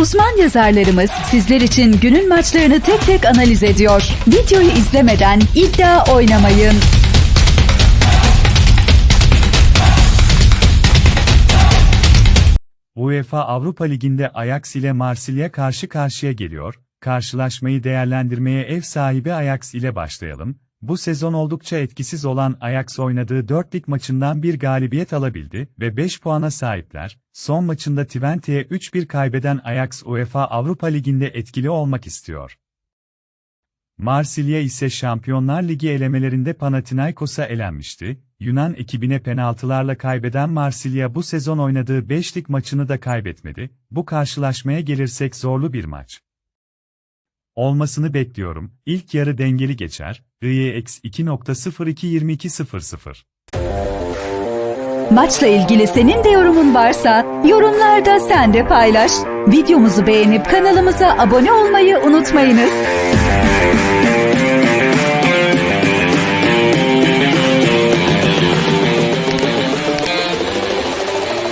Uzman yazarlarımız sizler için günün maçlarını tek tek analiz ediyor. Videoyu izlemeden iddia oynamayın. UEFA Avrupa Ligi'nde Ajax ile Marsilya karşı karşıya geliyor. Karşılaşmayı değerlendirmeye ev sahibi Ajax ile başlayalım. Bu sezon oldukça etkisiz olan Ajax oynadığı 4 lig maçından bir galibiyet alabildi ve 5 puana sahipler. Son maçında Twente'ye 3-1 kaybeden Ajax UEFA Avrupa Ligi'nde etkili olmak istiyor. Marsilya ise Şampiyonlar Ligi elemelerinde Panathinaikos'a elenmişti. Yunan ekibine penaltılarla kaybeden Marsilya bu sezon oynadığı 5 lig maçını da kaybetmedi. Bu karşılaşmaya gelirsek zorlu bir maç. Olmasını bekliyorum. İlk yarı dengeli geçer. IEX 2.022200. Maçla ilgili senin de yorumun varsa yorumlarda sen de paylaş. Videomuzu beğenip kanalımıza abone olmayı unutmayınız.